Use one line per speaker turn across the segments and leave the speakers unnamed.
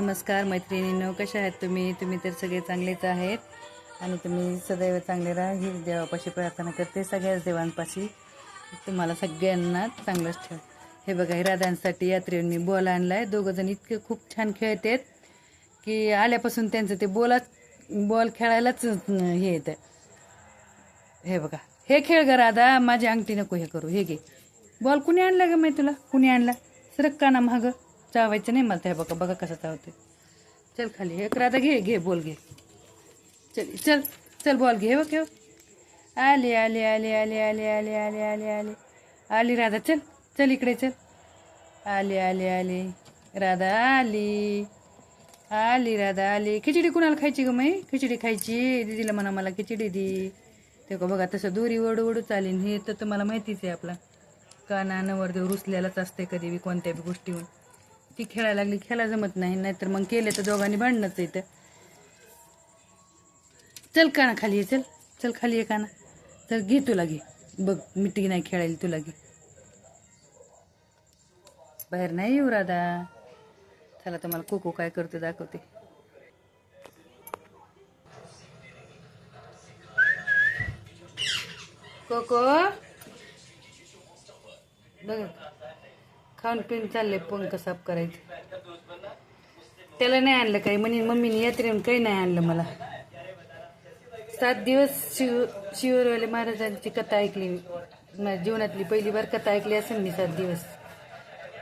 नमस्कार मैत्रिणींनो कशा आहेत तुम्ही? तुम्ही तर सगळे चांगलेच आहेत. आणि तुम्ही सदैव चांगले राहा. ही देवापाशी प्रार्थना करते सगळ्याच देवांपाशी. तुम्हाला सगळ्यांना चांगलंच ठेव. हे बघा हे राधांसाठी यात्रेंनी बॉल आणला आहे दोघंजण इतके खूप छान खेळतात की आल्यापासून त्यांचं ते बॉलाच बॉल खेळायलाच हे येतं. हे बघा. हे खेळ ग राधा माझी अंगठी नको हे करू. हे घे. बॉल कुणी आणला ग माही तुला? कुणी आणला? सरक का ना मागं चावायचं नाही मला ते बघा बघा कसं चावते चल खाली एक राधा घे घे बोल घे. चल चल चल बॉल घे हो, बघ घेऊ हो. आले आले आले आले आले आले आले आले आले. आली राधा चल चल इकडे चल. आले आले आले राधा आली. आली राधा आली. खिचडी कुणाला खायची ग माई? खिचडी खायची. दीदीला म्हणा मला खिचडी दी. ते का बघा तसं दोरी ओढू ओढू चालेल. हे तर तुम्हाला माहितीच आहे आपला. काना नवरदेव रुसलेलाच असते कधी बी कोणत्या बी गोष्टीवर. ती खेळायला लागली खेळा जमत नाही नाहीतर मग केले तर दोघांनी भांडणंच येतं चल काना खाली ये चल चल खाली ये काना. चल घे तुला घे. बघ मिठी नाही खेळायला तुला घे. बाहेर नाही येऊ राधा. चला तुम्हाला कोको काय करतो दाखवते. कोको? बघ. खाऊन पिऊन चालले पंख साफ करायचं. त्याला नाही आणलं काही. म्हणे मम्मीने यात्रेहून काही नाही आणलं मला. सात दिवस शिव शिवरवाले महाराजांची कथा ऐकली मी. माझ्या जीवनातली पहिली बार कथा ऐकली असेल मी सात दिवस.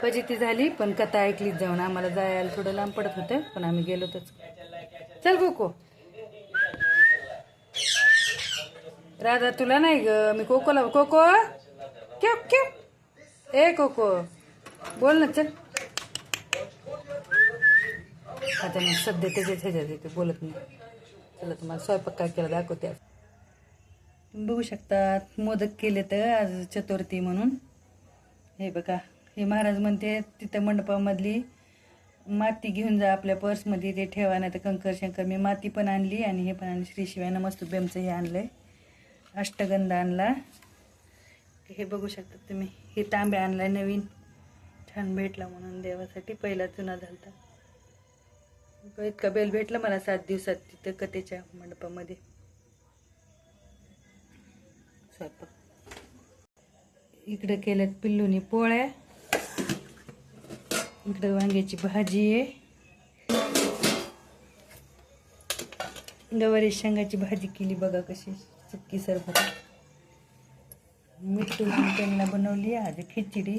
फजिती झाली पण कथा ऐकलीच जाऊन. आम्हाला जायला थोडं लांब पडत होतं पण आम्ही गेलो होतोच. चल कोको राधा तुला नाही ग. मी कोकोला कोको? क्यो क्यो? ए कोको. बोल ना चल. आता नाही सध्या त्याच्याच ह्याच्यात येते बोलत नाही. चला तुम्हाला स्वयंपाक काय केला दाखवते आज. तुम्ही बघू शकतात मोदक केले तर आज चतुर्थी म्हणून. हे बघा हे महाराज म्हणते तिथं मंडपामधली माती घेऊन जा आपल्या पर्समध्ये ते ठेवा नाही तर कंकर शंकर. मी माती पण आणली आणि हे पण आणली. श्री शिवाय मस्त बेमचं हे आणलंय. अष्टगंध आणला. हे बघू शकता तुम्ही हे तांब्या आणलाय नवीन. छान भेटला म्हणून देवासाठी पहिला चुना झालता. इतका बेल भेटला मला सात दिवसात तिथं कथेच्या मंडपामध्ये. स्वयंपाक. इकडे केल्यात पिल्लूनी पोळ्या. इकडे वांग्याची भाजी आहे. गवारी शेंगाची भाजी केली बघा कशी सुक्की सरबत. मिठू त्यांना बनवली आज खिचडी.